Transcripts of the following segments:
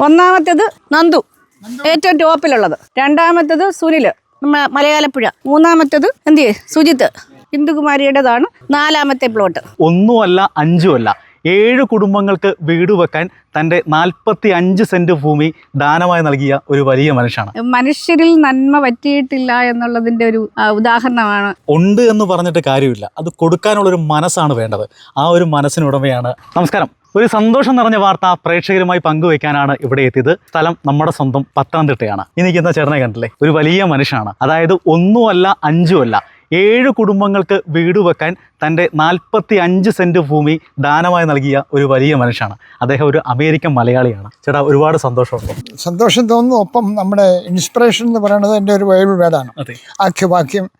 ഒന്നാമത്തേത് നന്ദു. ഏറ്റവും ടോപ്പിലുള്ളത്. രണ്ടാമത്തേത് സുനിൽ മലയാളപ്പുഴ. മൂന്നാമത്തേത് എന്ത് സുജിത്ത്. ഹിന്ദുകുമാരിയുടേതാണ് നാലാമത്തെ പ്ലോട്ട്. ഒന്നുമല്ല അഞ്ചുമല്ല. ഏഴ് കുടുംബങ്ങൾക്ക് വീട് വെക്കാൻ തന്റെ നാൽപ്പത്തി അഞ്ച് സെന്റ് ഭൂമി ദാനമായി നൽകിയ ഒരു വലിയ മനുഷ്യനാണ്. മനുഷ്യരിൽ നന്മ പറ്റിയിട്ടില്ല എന്നുള്ളതിന്റെ ഒരു ഉദാഹരണമാണ്. ഉണ്ട് എന്ന് പറഞ്ഞിട്ട് കാര്യമില്ല. അത് കൊടുക്കാനുള്ള ഒരു മനസ്സാണ് വേണ്ടത്. ആ ഒരു മനസ്സിനുടമയാണ്. നമസ്കാരം. ഒരു സന്തോഷം നിറഞ്ഞ വാർത്ത പ്രേക്ഷകരുമായി പങ്കുവയ്ക്കാനാണ് ഇവിടെ എത്തിയത്. സ്ഥലം നമ്മുടെ സ്വന്തം പത്തനംതിട്ടയാണ്. ഈ നിൽക്കുന്ന ചേട്ടനെ കണ്ടില്ലേ? ഒരു വലിയ മനുഷ്യനാണ്. അതായത് ഒന്നുമല്ല അഞ്ചുമല്ല. ഏഴ് കുടുംബങ്ങൾക്ക് വീട് വെക്കാൻ തന്റെ നാൽപ്പത്തി അഞ്ച് സെന്റ് ഭൂമി ദാനമായി നൽകിയ ഒരു വലിയ മനുഷ്യനാണ്. അദ്ദേഹം ഒരു അമേരിക്കൻ മലയാളിയാണ്. ചേട്ടാ ഒരുപാട് സന്തോഷമുണ്ട്. സന്തോഷം തോന്നുന്നു. ഒപ്പം നമ്മുടെ ഇൻസ്പിറേഷൻ എന്ന് പറയുന്നത് എന്റെ ഒരു ബൈബിൾ വേദാണ്. അതെ. ആഖ്യവാക്യം.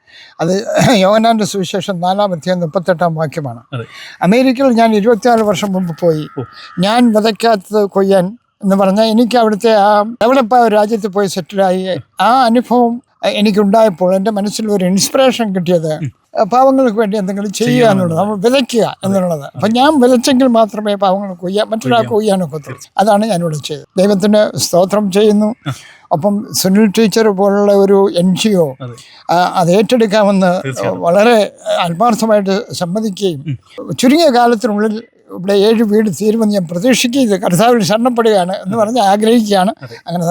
അത് യോവനാന്റെ സുവിശേഷം നാലാം അധ്യായം മുപ്പത്തെട്ടാം വാക്യമാണ്. അമേരിക്കയിൽ ഞാൻ ഇരുപത്തിനാല് വർഷം മുമ്പ് പോയി. ഞാൻ വിതയ്ക്കാത്തത് കൊയ്യാൻ എന്ന് പറഞ്ഞാൽ എനിക്ക് അവിടുത്തെ ആ ഡെവലപ്പായ രാജ്യത്ത് പോയി സെറ്റിലായി ആ അനുഭവം എനിക്കുണ്ടായപ്പോൾ എന്റെ മനസ്സിൽ ഒരു ഇൻസ്പിറേഷൻ കിട്ടിയത് പാവങ്ങൾക്ക് വേണ്ടി എന്തെങ്കിലും ചെയ്യുക എന്നുള്ളത് നമ്മൾ വിതയ്ക്കുക എന്നുള്ളത്. അപ്പം ഞാൻ വിതച്ചെങ്കിൽ മാത്രമേ പാവങ്ങൾ കൊയ്യാൻ മറ്റൊരാൾക്ക് കൊയ്യാനൊക്കത്തുള്ളൂ അതാണ് ഞാനിവിടെ ചെയ്തത്. ദൈവത്തിന് സ്തോത്രം ചെയ്യുന്നു. ഒപ്പം സുനിൽ ടീച്ചർ പോലുള്ള ഒരു എൻ ജി ഒ അത് ഏറ്റെടുക്കാമെന്ന് വളരെ ആത്മാർത്ഥമായിട്ട് സമ്മതിക്കുകയും ചുരുങ്ങിയ കാലത്തിനുള്ളിൽ ഇവിടെ ഏഴ് വീട് തീരുമെന്ന് ഞാൻ പ്രതീക്ഷിക്കുന്നത് കർത്താവിൽ ശരണപ്പെടുകയാണ് എന്ന് പറഞ്ഞ് ആഗ്രഹിക്കുകയാണ്. അങ്ങനെ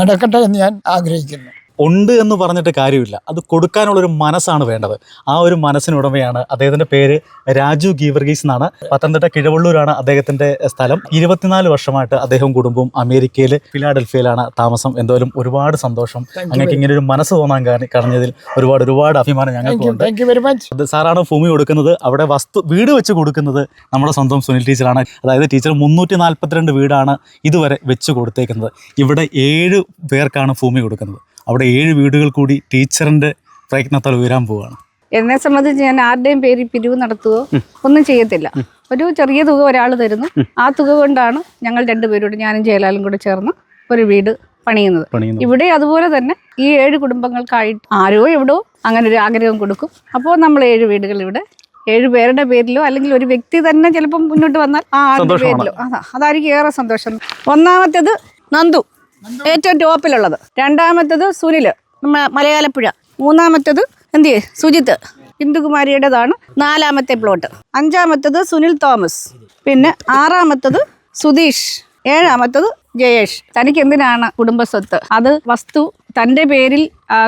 നടക്കട്ടെ എന്ന് ഞാൻ ആഗ്രഹിക്കുന്നു. ഉണ്ട് എന്ന് പറഞ്ഞിട്ട് കാര്യമില്ല. അത് കൊടുക്കാനുള്ളൊരു മനസ്സാണ് വേണ്ടത്. ആ ഒരു മനസ്സിനുടമയാണ് അദ്ദേഹത്തിന്റെ പേര് രാജു ഗീവർഗീസ് എന്നാണ്. പത്തനംതിട്ട കിഴവള്ളൂരാണ് അദ്ദേഹത്തിന്റെ സ്ഥലം. ഇരുപത്തിനാല് വർഷമായിട്ട് അദ്ദേഹം കുടുംബവും അമേരിക്കയിൽ ഫിലാഡൽഫിയയിലാണ് താമസം. എന്തായാലും ഒരുപാട് സന്തോഷം. അങ്ങനെ ഇങ്ങനെ ഒരു മനസ്സ് തോന്നാൻ കാരണം കഴിഞ്ഞതിൽ ഒരുപാട് ഒരുപാട് അഭിമാനം ഞങ്ങൾക്കുണ്ട്. വെരി മച്ച് അത് സാറാണ് ഭൂമി കൊടുക്കുന്നത്. അവിടെ വസ്തു വീട് വെച്ച് കൊടുക്കുന്നത് നമ്മുടെ സ്വന്തം സുനിൽ ടീച്ചറാണ്. അതായത് ടീച്ചർ മുന്നൂറ്റി നാൽപ്പത്തിരണ്ട് വീടാണ് ഇതുവരെ വെച്ച് കൊടുത്തേക്കുന്നത്. ഇവിടെ ഏഴ് പേർക്കാണ് ഭൂമി കൊടുക്കുന്നത്. അവിടെ ഏഴ് വീടുകൾ കൂടി ടീച്ചറിന്റെ പ്രയത്നത്താൽ ഉയരാൻ പോവുകയാണ് എന്നെ സംബന്ധിച്ച് ഞാൻ ആരുടെയും പേര് പിരിവ് നടത്തുകയോ ഒന്നും ചെയ്യത്തില്ല. ഒരു ചെറിയ തുക ഒരാൾ തരുന്നു. ആ തുക കൊണ്ടാണ് ഞങ്ങൾ രണ്ടുപേരോട് ഞാനും ജയലാലും കൂടെ ചേർന്ന് ഒരു വീട് പണിയുന്നത്. ഇവിടെ അതുപോലെ തന്നെ ഈ ഏഴ് കുടുംബങ്ങൾക്കായിട്ട് ആരോ എവിടോ അങ്ങനെ ഒരു ആഗ്രഹം കൊടുക്കും. അപ്പോൾ നമ്മൾ ഏഴ് വീടുകൾ ഇവിടെ. ഏഴ് പേരുടെ പേരിലോ അല്ലെങ്കിൽ ഒരു വ്യക്തി തന്നെ ചിലപ്പം മുന്നോട്ട് വന്നാൽ ആ ആളുടെ. പേരിലോ. അതാ അതായിരിക്കും ഏറെ സന്തോഷം. ഒന്നാമത്തേത് നന്ദു. ഏറ്റവും ടോപ്പിലുള്ളത്. രണ്ടാമത്തത് സുനിൽ മലയാളപ്പുഴ. മൂന്നാമത്തേത് എന്തിയേ സുജിത്ത്. ഇന്ദുകുമാരിയുടേതാണ് നാലാമത്തെ പ്ലോട്ട്. അഞ്ചാമത്തത് സുനിൽ തോമസ്. പിന്നെ ആറാമത്തത് സുധീഷ്. ഏഴാമത്തത് ജയേഷ്. തനിക്ക് എന്തിനാണ് കുടുംബസ്വത്ത്? അത് വസ്തു തന്റെ പേരിൽ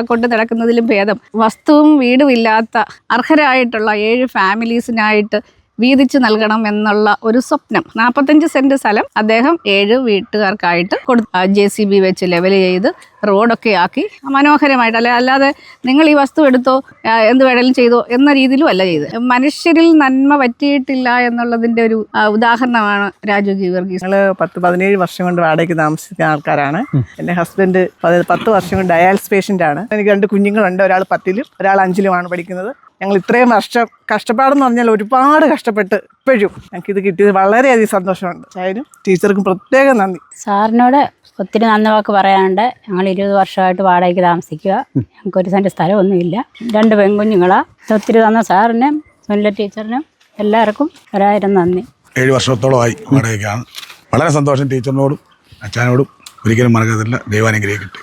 കൊണ്ട് നടക്കുന്നതിലും ഭേദം. വസ്തുവും വീടുമില്ലാത്ത അർഹരായിട്ടുള്ള ഏഴ് ഫാമിലീസിനായിട്ട് വീതിച്ചു നൽകണം എന്നുള്ള ഒരു സ്വപ്നം. നാൽപ്പത്തഞ്ച് സെന്റ് സ്ഥലം അദ്ദേഹം ഏഴ് വീട്ടുകാർക്കായിട്ട് കൊടുത്തു ജെ സി ബി വെച്ച് ലെവൽ ചെയ്ത് റോഡൊക്കെ ആക്കി മനോഹരമായിട്ട്. അല്ലെ അല്ലാതെ നിങ്ങൾ ഈ വസ്തു എടുത്തോ എന്ത് വേണേലും ചെയ്തോ എന്ന രീതിയിലും അല്ല ചെയ്ത് മനുഷ്യരിൽ നന്മ പറ്റിയിട്ടില്ല എന്നുള്ളതിന്റെ ഒരു ഉദാഹരണമാണ് രാജു ഗീവർഗീസ്. ഞങ്ങൾ പത്ത് പതിനേഴ് വർഷം കൊണ്ട് വാടകയ്ക്ക് താമസിക്കുന്ന ആൾക്കാരാണ്. എന്റെ ഹസ്ബൻഡ് പതി- പത്ത് വർഷം കൊണ്ട് ഡയാലിസ് പേഷ്യന്റ് ആണ്. എനിക്ക് രണ്ട് കുഞ്ഞുങ്ങളുണ്ട്. ഒരാൾ പത്തിലും ഒരാൾ അഞ്ചിലുമാണ് പഠിക്കുന്നത്. ഞങ്ങൾ ഇത്രയും വർഷം കഷ്ടപ്പാടെന്ന് പറഞ്ഞാൽ ഒരുപാട് കഷ്ടപ്പെട്ട് ഇപ്പോഴും ഞങ്ങൾക്ക് ഇത് കിട്ടിയത് വളരെയധികം സന്തോഷമുണ്ട്. ചായനും ടീച്ചർക്കും പ്രത്യേകം നന്ദി. സാറിനോട് ഒത്തിരി നന്ദി വാക്ക് പറയാനുണ്ട്. ഞങ്ങൾ ഇരുപത് വർഷമായിട്ട് വാടകയ്ക്ക് താമസിക്കുക. ഞങ്ങൾക്ക് ഒരു സെന്റ് സ്ഥലമൊന്നുമില്ല. രണ്ട് പെൺകുഞ്ഞുങ്ങളാണ് ഒത്തിരി തന്ന സാറിനും സുനില ടീച്ചറിനും എല്ലാവർക്കും ഒരായിരം നന്ദി. ഏഴ് വർഷത്തോളമായി വാടകയ്ക്കാണ്. വളരെ സന്തോഷം ടീച്ചറിനോടും അച്ഛനോടും. ഒരിക്കലും മറക്കത്തില്ല. ദൈവാനുഗ്രഹിക്കട്ടെ.